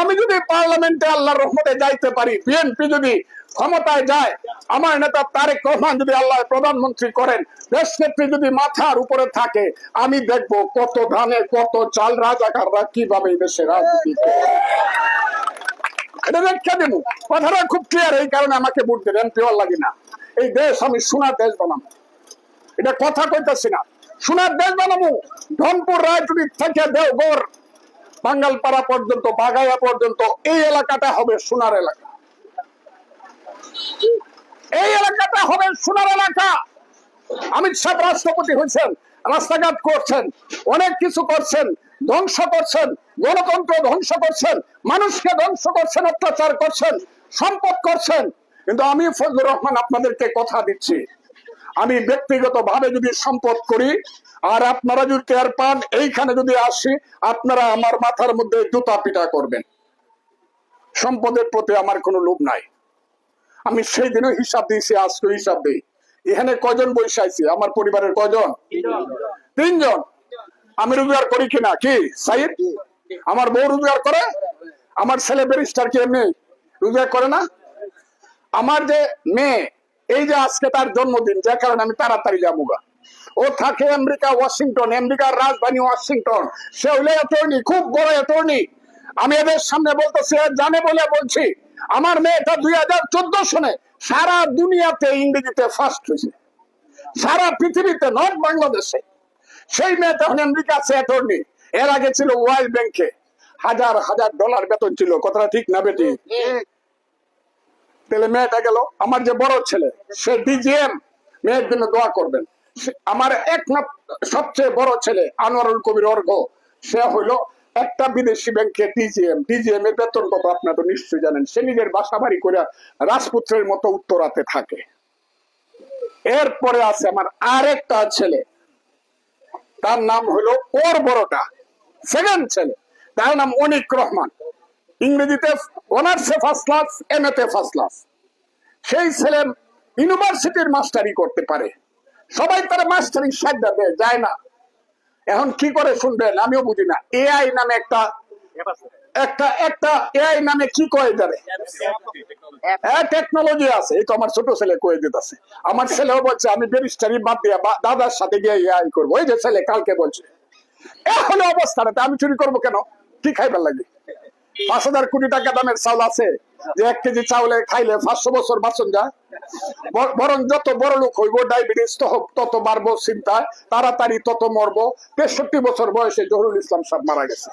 আমি যদি পার্লামেন্টে আল্লাহর রহমতে যাইতে পারি বিএনপি যদি ক্ষমতায় যায়, আমার নেতা তারেক রহমান যদি আল্লাহ প্রধানমন্ত্রী করেন দেশ নেত্রী যদি মাথার উপরে থাকে, আমি দেখব কত ধানে, কত চাল রাজাকাররা কীভাবে এই দেশে রাজনীতি এটা ব্যাখ্যা দেবো কথাটা খুব ক্লিয়ার এই কারণে আমাকে ভোট দেবেন পিওর লাগে না। এই দেশ, আমি সোনার দেশ বানাবো। এটা কথা কইতেছি না। সোনার দেশ বানাবো। ধনপুর রায়চুরি থেকে দেওগড় বাঙ্গালপাড়া পর্যন্ত বাগাইয়া পর্যন্ত, এই এলাকাটা হবে সোনার এলাকা। এই এলাকাটা হবে সোনার এলাকা। অমিত শাহ রাষ্ট্রপতি হয়েছেন, রাস্তাঘাট করছেন, অনেক কিছু করছেন, ধ্বংস করছেন, গণতন্ত্র ধ্বংস করছেন, মানুষকে ধ্বংস করছেন, অত্যাচার করছেন, সম্পদ করছেন। কিন্তু আমি ফজলুর রহমান আপনাদেরকে কথা দিচ্ছি আমি ব্যক্তিগত ভাবে যদি সম্পদ করি, আর আপনারা যদি টের পান, এইখানে যদি আসি, আপনারা আমার মাথার মধ্যে জুতা পিটা করবেন। সম্পদের প্রতি আমার কোনো লোভ নাই। আমি সেই দিনও হিসাব দিয়েছি আজকে হিসাব দিই। এখানে কজন বৈশাইছি আমার পরিবারের কজন তিনজন। আমি রোজগার করি কিনা? কি? সাইদ? আমার বউ রোজগার করে? আমার ছেলে ব্যারিস্টার কি এমনি? রোজগার করে না? আমার যে মেয়ে এই যে আজকে তার জন্মদিন যে কারণে আমি তাড়াতাড়ি যাব গা। ও থাকে আমেরিকা, ওয়াশিংটন, আমেরিকার রাজধানী ওয়াশিংটন। সে হইলে অ্যাটর্নি খুব বড় অ্যাটর্নি আমি এদের সামনে বলতেছি জানে বলে বলছি, আমার মেয়েটা দুই হাজার চোদ্দ সনে সারা দুনিয়াতে ইংরেজিতে ফার্স্ট হয়েছে। সারা পৃথিবীতে নর্থ বাংলাদেশে। সেই মেয়ে তখন আমেরিকা আছে অ্যাটর্নি এর আগে ছিল ওয়ার্ল্ড ব্যাংকে হাজার হাজার ডলার বেতন ছিল। কথাটা ঠিক না বেটি? তাহলে মেয়েটা গেল, আমার যে বড় ছেলে, সে ডিজিএম মেয়ের জন্য দোয়া করবেন। আমার একমাত্র, সবচেয়ে বড় ছেলে, আনোয়ারুল কবির অর্ঘ, সে হইল একটা বিদেশি ব্যাংকে ডিজিএম ডিজিএম এর বেতন কত আপনারা তো নিশ্চয়ই জানেন। সে নিজের বাসা বাড়ি করে রাজপুত্রের মতো উত্তরাতে থাকে। এরপরে আছে আমার আরেকটা ছেলে। তার নাম হলো ওর বড়টা। সেকেন্ড ছেলে। তার নাম অনিক রহমান। ইংরেজিতে অনার্সে ফার্স্ট ক্লাস এম এতে ফার্স্ট ক্লাস সেই ছেলে ইউনিভার্সিটির মাস্টারি করতে পারে। সবাই তারা মাস্টারি সাজা দেয়, যায় না। এখন কি করে শুনবেন? আমিও বুঝি না। এআই নামে একটা একটা একটা এআই নামে কি কয়ে যাবে হ্যাঁ টেকনোলজি আছে। এই তো আমার ছোট ছেলে কয়ে দিতেছে। আমার ছেলেও বলছে, আমি ব্যারিস্টারি বাদ দিয়ে দাদার সাথে গিয়ে এআই করব। ওই যে ছেলে কালকে বলছে, এখন অবস্থাটা আমি চুরি করব কেন? কি খাইবার লাগে পাঁচ হাজার কোটি টাকা দামের চাউল আছে। যে এক কেজি চাউলে খাইলে পাঁচশো বছর বাঁচন যায় বর- যত বড় লোক হইব, ডায়াবেটিস তত বাড়বো চিন্তায় তাড়াতাড়ি তত মরবো। তেষট্টি বছর বয়সে জহরুল ইসলাম সাহেব মারা গেছে।